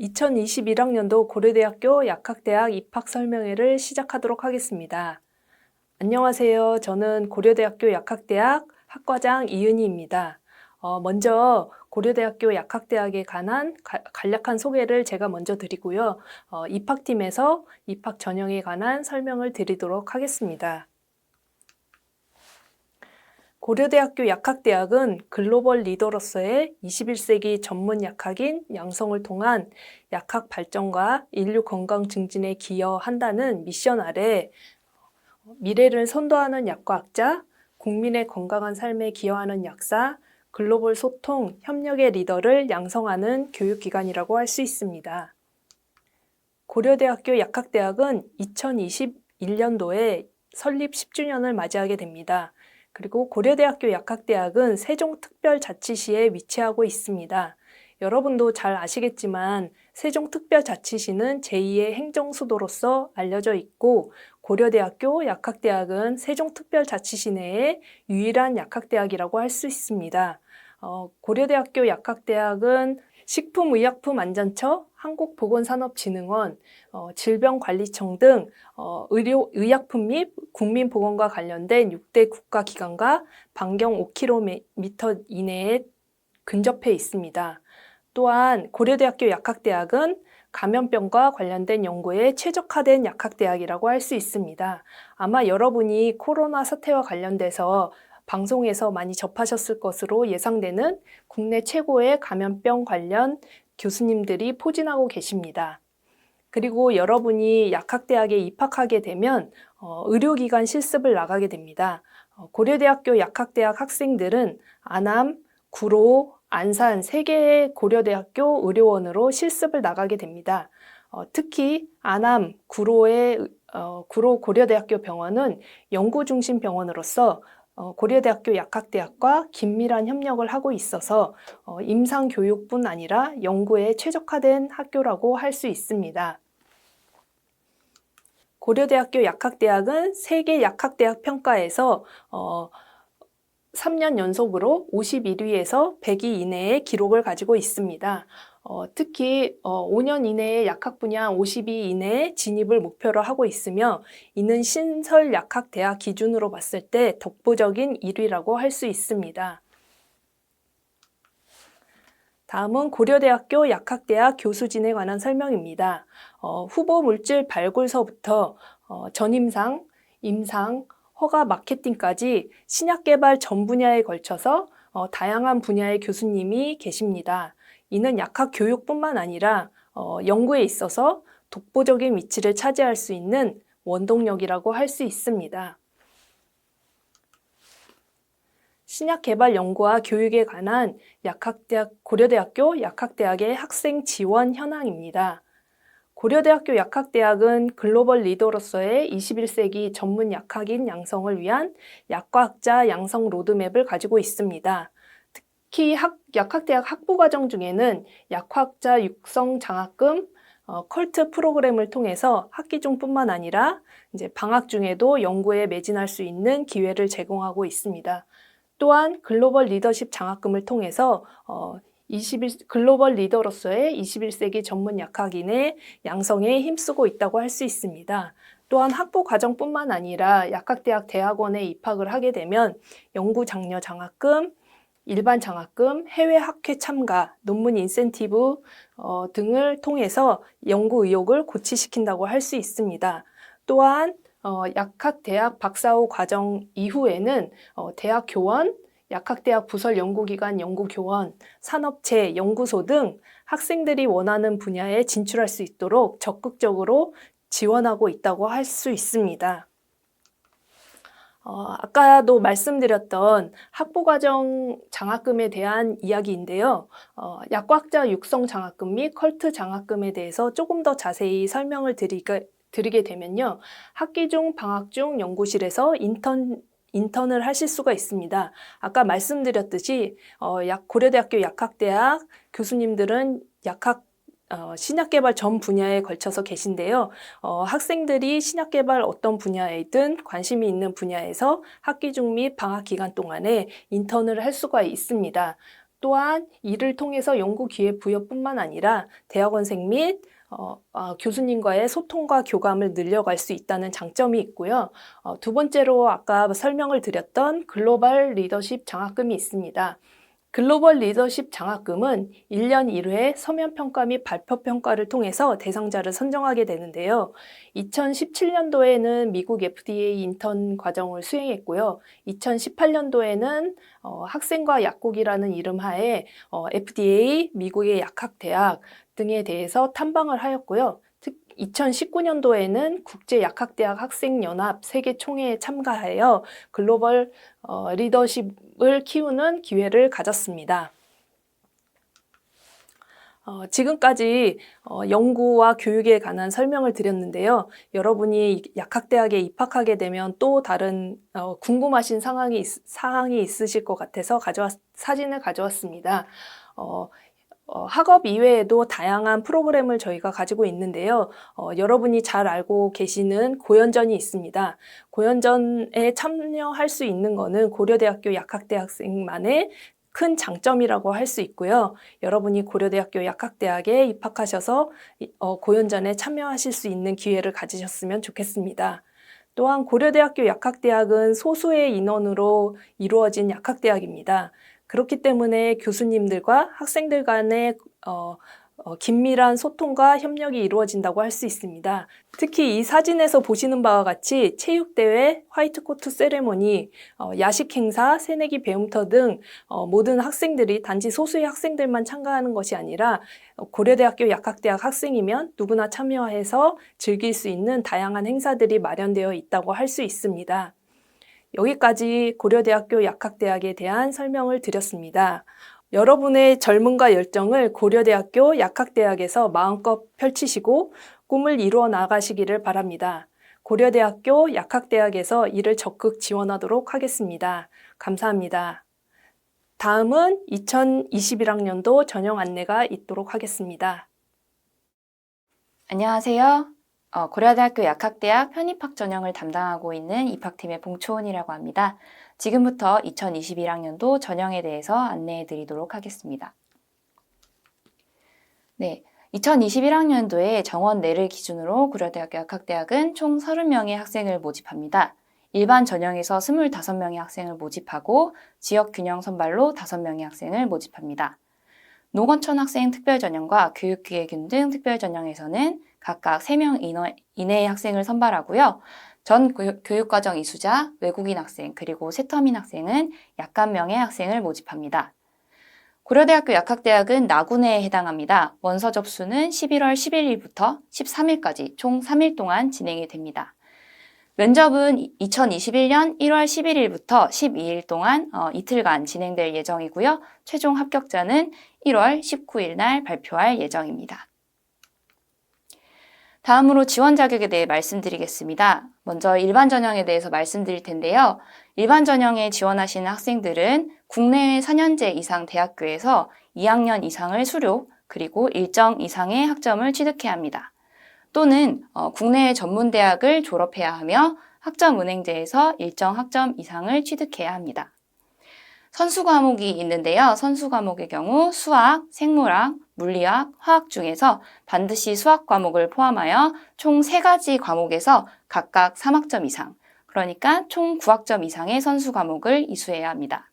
2021학년도 고려대학교 약학대학 입학 설명회를 시작하도록 하겠습니다. 안녕하세요. 저는 고려대학교 약학대학 학과장 이은희입니다. 어, 먼저 고려대학교 약학대학에 관한 가- 간략한 소개를 제가 먼저 드리고요. 어, 입학팀에서 입학 전형에 관한 설명을 드리도록 하겠습니다. 고려대학교 약학대학은 글로벌 리더로서의 21세기 전문 약학인 양성을 통한 약학 발전과 인류 건강 증진에 기여한다는 미션 아래 미래를 선도하는 약과학자, 국민의 건강한 삶에 기여하는 약사, 글로벌 소통, 협력의 리더를 양성하는 교육기관이라고 할 수 있습니다. 고려대학교 약학대학은 2021년도에 설립 10주년을 맞이하게 됩니다. 그리고 고려대학교 약학대학은 세종특별자치시에 위치하고 있습니다. 여러분도 잘 아시겠지만 세종특별자치시는 제2의 행정수도로서 알려져 있고 고려대학교 약학대학은 세종특별자치시 내의 유일한 약학대학이라고 할 수 있습니다. 어, 고려대학교 약학대학은 식품의약품안전처, 한국보건산업진흥원, 어, 질병관리청 등 어, 의료, 의약품 및 국민보건과 관련된 6대 국가기관과 반경 5km 이내에 근접해 있습니다. 또한 고려대학교 약학대학은 감염병과 관련된 연구에 최적화된 약학대학이라고 할 수 있습니다. 아마 여러분이 코로나 사태와 관련돼서 방송에서 많이 접하셨을 것으로 예상되는 국내 최고의 감염병 관련 교수님들이 포진하고 계십니다. 그리고 여러분이 약학대학에 입학하게 되면 어, 의료기관 실습을 나가게 됩니다. 어, 고려대학교 약학대학 학생들은 안암, 구로, 안산 세 개의 고려대학교 의료원으로 실습을 나가게 됩니다. 어, 특히 안암, 구로의 어, 구로 고려대학교 병원은 연구 중심 병원으로서 어, 고려대학교 약학대학과 긴밀한 협력을 하고 있어서 어, 임상 교육뿐 아니라 연구에 최적화된 학교라고 할 수 있습니다. 고려대학교 약학대학은 세계 약학대학 평가에서 어, 3년 연속으로 51위에서 100위 이내의 기록을 가지고 있습니다. 어, 특히 어, 5년 이내의 약학 분야 50위 이내에 진입을 목표로 하고 있으며 이는 신설 약학 대학 기준으로 봤을 때 독보적인 1위라고 할 수 있습니다. 다음은 고려대학교 약학대학 교수진에 관한 설명입니다. 어, 후보 물질 발굴서부터 어, 전임상, 임상, 허가 마케팅까지 신약 개발 전 분야에 걸쳐서 어, 다양한 분야의 교수님이 계십니다. 이는 약학 교육뿐만 아니라 어, 연구에 있어서 독보적인 위치를 차지할 수 있는 원동력이라고 할 수 있습니다. 신약 개발 연구와 교육에 관한 약학대학, 고려대학교 약학대학의 학생 지원 현황입니다. 고려대학교 약학대학은 글로벌 리더로서의 21세기 전문 약학인 양성을 위한 약과학자 양성 로드맵을 가지고 있습니다. 특히 학, 약학대학 학부 과정 중에는 약학자 육성 장학금, 어, 컬트 프로그램을 통해서 학기 중뿐만 아니라 이제 방학 중에도 연구에 매진할 수 있는 기회를 제공하고 있습니다. 또한 글로벌 리더십 장학금을 통해서 어, 21, 글로벌 리더로서의 21세기 전문 약학인의 양성에 힘쓰고 있다고 할 수 있습니다. 또한 학부 과정뿐만 아니라 약학대학 대학원에 입학을 하게 되면 연구 장려 장학금, 일반 장학금, 해외 학회 참가, 논문 인센티브 어, 등을 통해서 연구 의욕을 고취시킨다고 할 수 있습니다. 또한 어, 약학대학 박사후 과정 이후에는 어, 대학 교원, 약학대학 부설 연구기관 연구교원, 산업체, 연구소 등 학생들이 원하는 분야에 진출할 수 있도록 적극적으로 지원하고 있다고 할 수 있습니다. 어, 아까도 말씀드렸던 학부과정 장학금에 대한 이야기인데요. 어, 약과학자 육성 장학금 및 컬트 장학금에 대해서 조금 더 자세히 설명을 드리게, 드리게 되면요. 학기 중, 방학 중 연구실에서 인턴 인턴을 하실 수가 있습니다. 아까 말씀드렸듯이 어, 약 고려대학교 약학대학 교수님들은 약학 어, 신약 개발 전 분야에 걸쳐서 계신데요. 어, 학생들이 신약 개발 어떤 분야에든 관심이 있는 분야에서 학기 중 및 방학 기간 동안에 인턴을 할 수가 있습니다. 또한 이를 통해서 연구 기회 부여뿐만 아니라 대학원생 및 어, 어, 교수님과의 소통과 교감을 늘려갈 수 있다는 장점이 있고요. 어, 두 번째로 아까 설명을 드렸던 글로벌 리더십 장학금이 있습니다. 글로벌 리더십 장학금은 1년 1회 서면 평가 및 발표 평가를 통해서 대상자를 선정하게 되는데요. 2017년도에는 미국 FDA 인턴 과정을 수행했고요. 2018년도에는 어, 학생과 약국이라는 이름 하에 어, FDA, 미국의 약학대학 등에 대해서 탐방을 하였고요. 특 2019년도에는 국제약학대학 학생연합 세계총회에 참가하여 글로벌 어, 리더십 을 키우는 기회를 가졌습니다. 어, 지금까지 어, 연구와 교육에 관한 설명을 드렸는데요. 여러분이 약학대학에 입학하게 되면 또 다른 어, 궁금하신 상황이, 있, 사항이 있으실 것 같아서 가져왔, 사진을 가져왔습니다. 어, 어, 학업 이외에도 다양한 프로그램을 저희가 가지고 있는데요. 어, 여러분이 잘 알고 계시는 고연전이 있습니다. 고연전에 참여할 수 있는 것은 고려대학교 약학대학생만의 큰 장점이라고 할 수 있고요. 여러분이 고려대학교 약학대학에 입학하셔서 어, 고연전에 참여하실 수 있는 기회를 가지셨으면 좋겠습니다. 또한 고려대학교 약학대학은 소수의 인원으로 이루어진 약학대학입니다. 그렇기 때문에 교수님들과 학생들 간의 어, 어, 긴밀한 소통과 협력이 이루어진다고 할 수 있습니다. 특히 이 사진에서 보시는 바와 같이 체육대회, 화이트코트 세레모니, 어, 야식 행사, 새내기 배움터 등 어, 모든 학생들이 단지 소수의 학생들만 참가하는 것이 아니라 어, 고려대학교 약학대학 학생이면 누구나 참여해서 즐길 수 있는 다양한 행사들이 마련되어 있다고 할 수 있습니다. 여기까지 고려대학교 약학대학에 대한 설명을 드렸습니다. 여러분의 젊음과 열정을 고려대학교 약학대학에서 마음껏 펼치시고 꿈을 이루어 나가시기를 바랍니다. 고려대학교 약학대학에서 이를 적극 지원하도록 하겠습니다. 감사합니다. 다음은 2021학년도 전형 안내가 있도록 하겠습니다. 안녕하세요. 어, 고려대학교 약학대학 편입학 전형을 담당하고 있는 입학팀의 봉초은이라고 합니다. 지금부터 2021학년도 전형에 대해서 안내해 드리도록 하겠습니다. 네. 2021학년도에 정원 내를 기준으로 고려대학교 약학대학은 총 30명의 학생을 모집합니다. 일반 전형에서 25명의 학생을 모집하고 지역 균형 선발로 5명의 학생을 모집합니다. 농어촌 학생 특별 전형과 교육기획균 등 특별 전형에서는 각각 3명 이내의 학생을 선발하고요. 전 교육과정 이수자, 외국인 학생, 그리고 새터민 학생은 약간명의 학생을 모집합니다. 고려대학교 약학대학은 나군에 해당합니다. 원서 접수는 11월 11일부터 13일까지 총 3일 동안 진행이 됩니다. 면접은 2021년 1월 11일부터 12일 동안 어, 이틀간 진행될 예정이고요. 최종 합격자는 1월 19일 날 발표할 예정입니다. 다음으로 지원 자격에 대해 말씀드리겠습니다. 먼저 일반 전형에 대해서 말씀드릴 텐데요. 일반 전형에 지원하시는 학생들은 국내외 4년제 이상 대학교에서 2학년 이상을 수료, 그리고 일정 이상의 학점을 취득해야 합니다. 또는 어, 국내외 전문대학을 졸업해야 하며 학점 은행제에서 일정 학점 이상을 취득해야 합니다. 선수 과목이 있는데요. 선수 과목의 경우 수학, 생물학, 물리학, 화학 중에서 반드시 수학 과목을 포함하여 총 3가지 과목에서 각각 3학점 이상, 그러니까 총 9학점 이상의 선수 과목을 이수해야 합니다.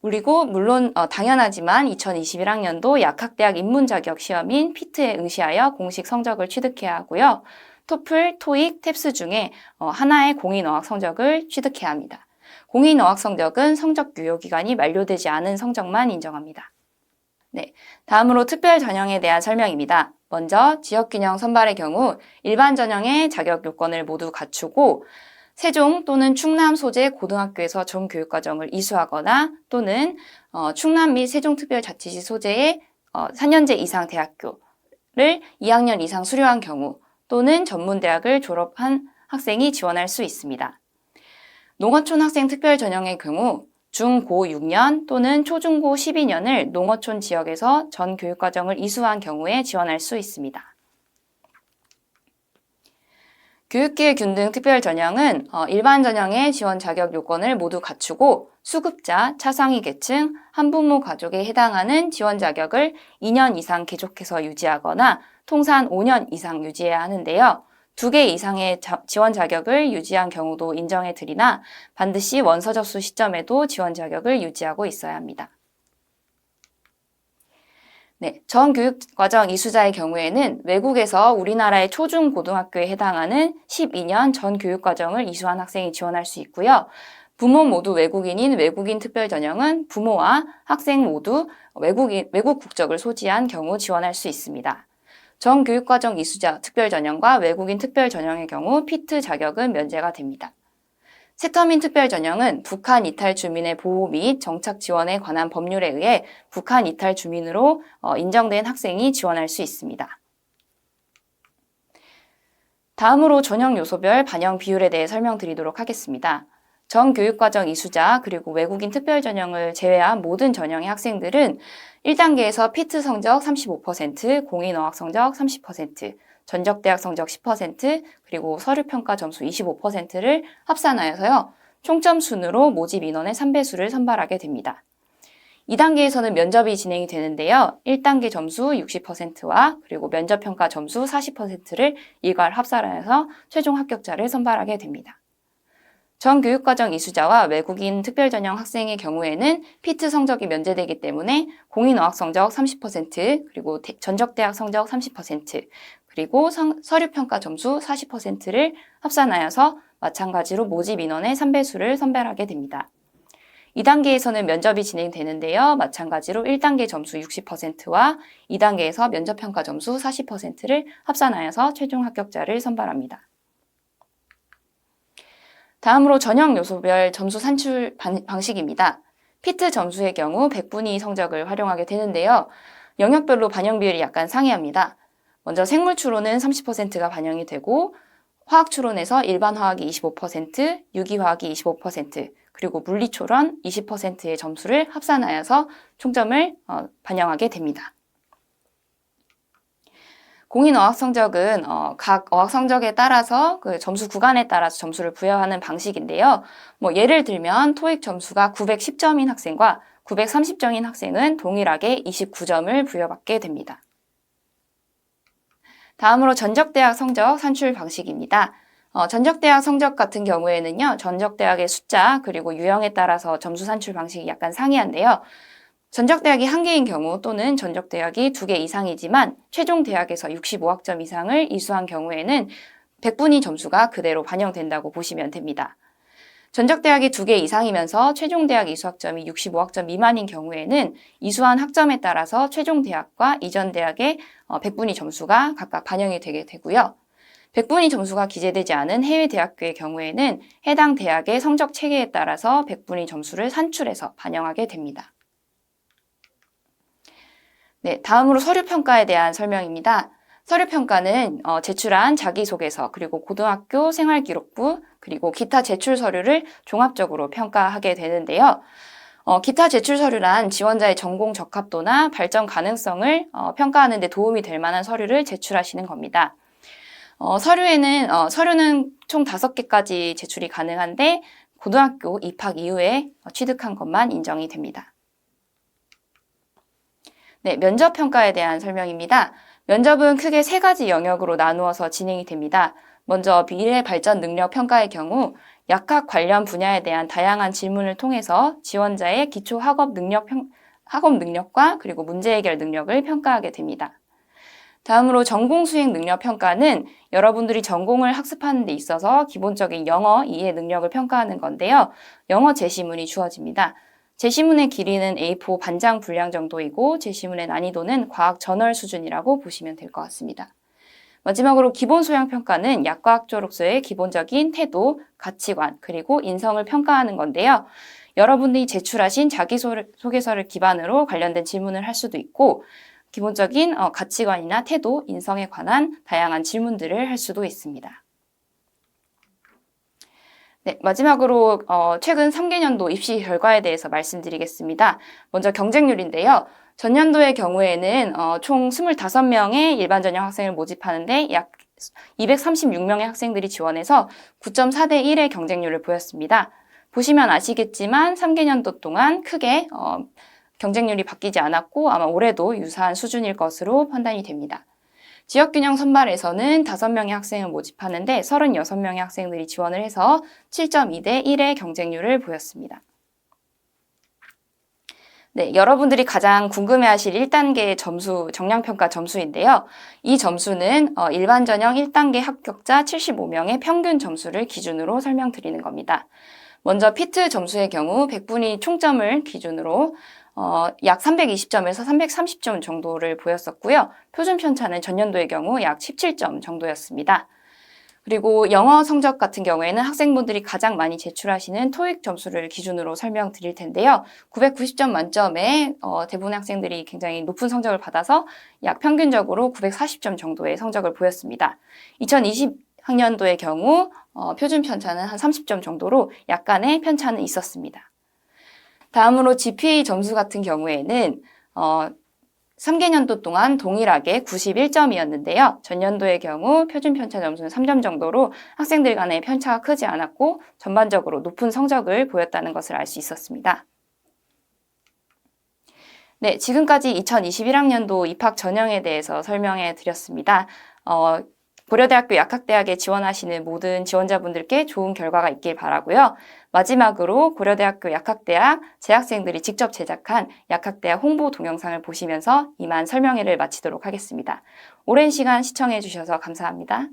그리고 물론 어, 당연하지만 2021학년도 약학대학 입문자격 시험인 피트에 응시하여 공식 성적을 취득해야 하고요. 토플, 토익, 탭스 중에 어, 하나의 공인어학 성적을 취득해야 합니다. 공인어학 성적은 성적 유효 기간이 만료되지 않은 성적만 인정합니다. 네, 다음으로 특별 전형에 대한 설명입니다. 먼저 지역균형 선발의 경우 일반 전형의 자격 요건을 모두 갖추고 세종 또는 충남 소재 고등학교에서 전교육과정을 이수하거나 또는 어, 충남 및 세종특별자치시 소재의 어, 4년제 이상 대학교를 2학년 이상 수료한 경우 또는 전문대학을 졸업한 학생이 지원할 수 있습니다. 농어촌 학생 특별 전형의 경우 중-고 6년 또는 초중고 12년을 농어촌 지역에서 전 교육과정을 이수한 경우에 지원할 수 있습니다. 교육기획 균등 특별 전형은 어, 일반 전형의 지원 자격 요건을 모두 갖추고 수급자, 차상위 계층, 한부모 가족에 해당하는 지원 자격을 2년 이상 계속해서 유지하거나 통산 5년 이상 유지해야 하는데요. 두 개 이상의 자- 지원 자격을 유지한 경우도 인정해 드리나 반드시 원서 접수 시점에도 지원 자격을 유지하고 있어야 합니다. 네, 전 교육과정 이수자의 경우에는 외국에서 우리나라의 초중 고등학교에 해당하는 12년 전 교육과정을 이수한 학생이 지원할 수 있고요. 부모 모두 외국인인 외국인 특별 전형은 부모와 학생 모두 외국인, 외국 국적을 소지한 경우 지원할 수 있습니다. 전 교육과정 이수자 특별 전형과 외국인 특별 전형의 경우 피트 자격은 면제가 됩니다. 세터민 특별 전형은 북한 이탈 주민의 보호 및 정착 지원에 관한 법률에 의해 북한 이탈 주민으로 어, 인정된 학생이 지원할 수 있습니다. 다음으로 전형 요소별 반영 비율에 대해 설명드리도록 하겠습니다. 전 교육과정 이수자 그리고 외국인 특별 전형을 제외한 모든 전형의 학생들은 1단계에서 피트 성적 35%, 공인어학 성적 30%, 전적대학 성적 10%, 그리고 서류평가 점수 25%를 합산하여서요, 총점 순으로 모집 인원의 3배수를 선발하게 됩니다. 2단계에서는 면접이 진행이 되는데요. 1단계 점수 60%와 그리고 면접평가 점수 40%를 일괄 합산하여서 최종 합격자를 선발하게 됩니다. 전 교육과정 이수자와 외국인 특별전형 학생의 경우에는 피트 성적이 면제되기 때문에 공인어학 성적 30% 그리고 대- 전적대학 성적 30% 그리고 성- 서류평가 점수 40%를 합산하여서 마찬가지로 모집 인원의 3배수를 선별하게 됩니다. 2단계에서는 면접이 진행되는데요. 마찬가지로 1단계 점수 60%와 2단계에서 면접평가 점수 40%를 합산하여서 최종 합격자를 선발합니다. 다음으로 전형 요소별 점수 산출 반- 방식입니다. 피트 점수의 경우 100분위 성적을 활용하게 되는데요. 영역별로 반영 비율이 약간 상이합니다. 먼저 생물 추론은 30%가 반영이 되고 화학 추론에서 일반 화학이 25%, 유기 화학이 25%, 그리고 물리 추론 20%의 점수를 합산하여서 총점을 어, 반영하게 됩니다. 공인 어학 성적은 어, 각 어학 성적에 따라서 그 점수 구간에 따라서 점수를 부여하는 방식인데요. 뭐 예를 들면 토익 점수가 910점인 학생과 930점인 학생은 동일하게 29점을 부여받게 됩니다. 다음으로 전적대학 성적 산출 방식입니다. 어, 전적대학 성적 같은 경우에는요, 전적대학의 숫자 그리고 유형에 따라서 점수 산출 방식이 약간 상이한데요. 전적 대학이 한 개인 경우 또는 전적 대학이 두 개 이상이지만 최종 대학에서 65학점 이상을 이수한 경우에는 100분위 점수가 그대로 반영된다고 보시면 됩니다. 전적 대학이 두 개 이상이면서 최종 대학 이수학점이 65학점 미만인 경우에는 이수한 학점에 따라서 최종 대학과 이전 대학의 100분위 점수가 각각 반영이 되게 되고요. 100분위 점수가 기재되지 않은 해외 대학교의 경우에는 해당 대학의 성적 체계에 따라서 100분위 점수를 산출해서 반영하게 됩니다. 네, 다음으로 서류 평가에 대한 설명입니다. 서류 평가는 어, 제출한 자기소개서 그리고 고등학교 생활기록부 그리고 기타 제출 서류를 종합적으로 평가하게 되는데요. 어, 기타 제출 서류란 지원자의 전공 적합도나 발전 가능성을 어, 평가하는 데 도움이 될 만한 서류를 제출하시는 겁니다. 어, 서류에는 어, 서류는 총 다섯 개까지 제출이 가능한데 고등학교 입학 이후에 어, 취득한 것만 인정이 됩니다. 네, 면접 평가에 대한 설명입니다. 면접은 크게 세 가지 영역으로 나누어서 진행이 됩니다. 먼저 미래 발전 능력 평가의 경우 약학 관련 분야에 대한 다양한 질문을 통해서 지원자의 기초 학업 능력 평, 학업 능력과 그리고 문제 해결 능력을 평가하게 됩니다. 다음으로 전공 수행 능력 평가는 여러분들이 전공을 학습하는 데 있어서 기본적인 영어 이해 능력을 평가하는 건데요. 영어 제시문이 주어집니다. 제시문의 길이는 A4 반장 분량 정도이고 제시문의 난이도는 과학 저널 수준이라고 보시면 될 것 같습니다. 마지막으로 기본 소양 평가는 약과학조로서의 기본적인 태도, 가치관, 그리고 인성을 평가하는 건데요. 여러분들이 제출하신 자기소개서를 기반으로 관련된 질문을 할 수도 있고 기본적인 어, 가치관이나 태도, 인성에 관한 다양한 질문들을 할 수도 있습니다. 네, 마지막으로 어, 최근 3개년도 입시 결과에 대해서 말씀드리겠습니다. 먼저 경쟁률인데요. 전년도의 경우에는 어, 총 25명의 일반 전형 학생을 모집하는데 약 236명의 학생들이 지원해서 9.4대 1의 경쟁률을 보였습니다. 보시면 아시겠지만 3개년도 동안 크게 어, 경쟁률이 바뀌지 않았고 아마 올해도 유사한 수준일 것으로 판단이 됩니다. 지역균형 선발에서는 5명의 학생을 모집하는데 36명의 학생들이 지원을 해서 7.2대 1의 경쟁률을 보였습니다. 네, 여러분들이 가장 궁금해하실 1단계 점수, 정량평가 점수인데요. 이 점수는 어, 일반 전형 1단계 합격자 75명의 평균 점수를 기준으로 설명드리는 겁니다. 먼저 피트 점수의 경우 100분이 총점을 기준으로 어, 약 320점에서 330점 정도를 보였었고요. 표준 편차는 전년도의 경우 약 17점 정도였습니다. 그리고 영어 성적 같은 경우에는 학생분들이 가장 많이 제출하시는 토익 점수를 기준으로 설명드릴 텐데요. 990점 만점에 어, 대부분의 학생들이 굉장히 높은 성적을 받아서 약 평균적으로 940점 정도의 성적을 보였습니다. 2020학년도의 경우 어, 표준 편차는 한 30점 정도로 약간의 편차는 있었습니다. 다음으로 GPA 점수 같은 경우에는 어, 3개년도 동안 동일하게 91점이었는데요. 전년도의 경우 표준 편차 점수는 3점 정도로 학생들 간의 편차가 크지 않았고 전반적으로 높은 성적을 보였다는 것을 알 수 있었습니다. 네, 지금까지 2021학년도 입학 전형에 대해서 설명해 드렸습니다. 어, 고려대학교 약학대학에 지원하시는 모든 지원자분들께 좋은 결과가 있길 바라고요. 마지막으로 고려대학교 약학대학 재학생들이 직접 제작한 약학대학 홍보 동영상을 보시면서 이만 설명회를 마치도록 하겠습니다. 오랜 시간 시청해 주셔서 감사합니다.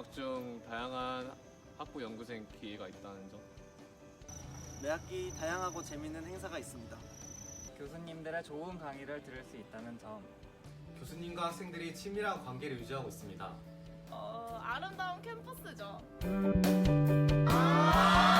방학 중 다양한 학부 연구생 기회가 있다는 점. 매학기 다양하고 재미있는 행사가 있습니다. 교수님들의 좋은 강의를 들을 수 있다는 점. 교수님과 학생들이 친밀한 관계를 유지하고 있습니다. 어, 아름다운 캠퍼스죠. 아,